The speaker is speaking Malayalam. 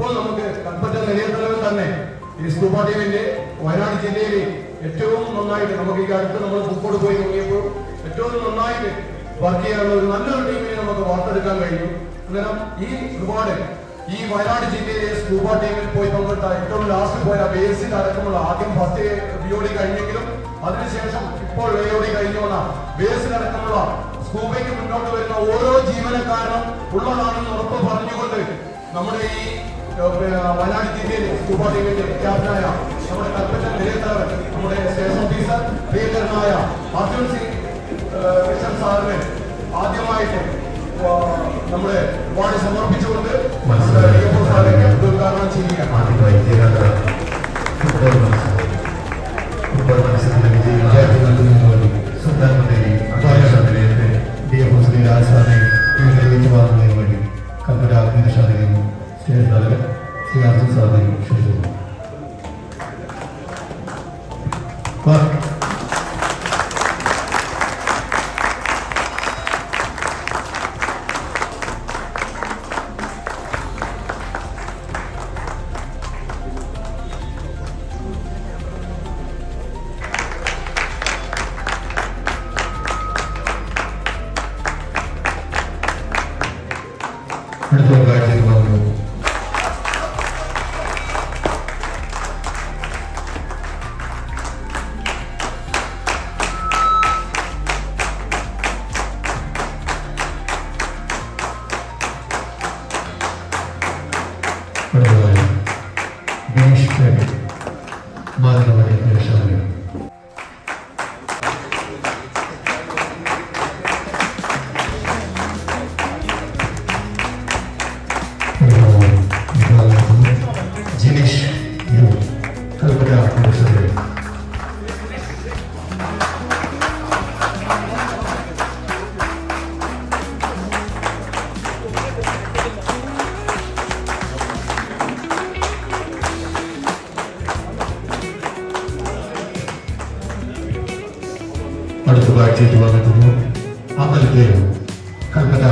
ഇപ്പോൾ നമുക്ക് കൽപ്പറ്റ നിലയത്തലവൻ തന്നെ ഈ സ്കൂബ ടീമിന്റെ വയനാട് ജില്ലയിലെ ഏറ്റവും നന്നായിട്ട് നമുക്ക് ഈ അടുത്ത് നമ്മൾ ഫുട്ബോൾ പോയി നോക്കിയപ്പോൾ ഏറ്റവും നന്നായിട്ട് വർക്ക് ചെയ്യാനുള്ള ഒരു നല്ലൊരു ടീമിനെ നമുക്ക് വാർത്തെടുക്കാൻ കഴിയും അന്നേരം ഈ ഒരുപാട് ഈ വയനാട് ജില്ലയിലെ സ്കൂബ ടീമിൽ പോയി പങ്കെടുത്ത ഏറ്റവും ലാസ്റ്റ് പോയ ബേസിൽ അടക്കമുള്ള ആദ്യം ഫസ്റ്റ് ബിയോഡി കഴിഞ്ഞെങ്കിലും അതിനുശേഷം ഇപ്പോൾ എയോഡി കഴിഞ്ഞു വന്ന ബേസിൽ അടക്കമുള്ള സ്കൂബയ്ക്ക് മുന്നോട്ട് വരുന്ന ഓരോ ജീവനക്കാരനും ഉള്ളതാണെന്ന് ഉറപ്പ് പറഞ്ഞുകൊണ്ട് നമ്മുടെ ഈ വയനാട് ജില്ലയിൽ ടീമിന്റെ ക്യാപ്റ്റനായ നമ്മുടെ കൽപ്പറ്റ നിലയത്തലവൻ നമ്മുടെ സ്റ്റേഷൻ ഓഫീസർ പ്രിയങ്കരനായ അർജുൻ സിംഗ് മിഷൻ സാറിന് ആദ്യമായിട്ട് നമ്മുടെ വാർഡ് സമർപ്പിച്ചുകൊണ്ട് DFO സാറിനെ ഉദ്ഘാടനം ചെയ്യുകയാണ്. ആദ്യമായി ചെയ്യാത്ത ഫുട്ബോൾ മത്സരം ഫുട്ബോൾ മത്സരത്തിന്റെ വിജയം വിദ്യാർത്ഥി നൽകുന്നതിന് വേണ്ടി സുൽത്താൻ മന്ത്രി അന്താരാഷ്ട്ര നിലയത്തെ ഡി എഫ് മുസ്ലിം രാജസ്ഥാനെ ഏകീകരിച്ചു വാങ്ങുന്നതിന് വേണ്ടി കൽപ്പറ്റ അഗ്നിരക്ഷാധികം చేస్తాను Shri Arjun సాధి Bak. Hadi bakalım. Mananthavady അഗ്നിരക്ഷാധികം അടുത്ത കാഴ്ചയ്ക്ക് വന്നിട്ടുണ്ട്? അന്നലത്തെ കൽക്കട്ട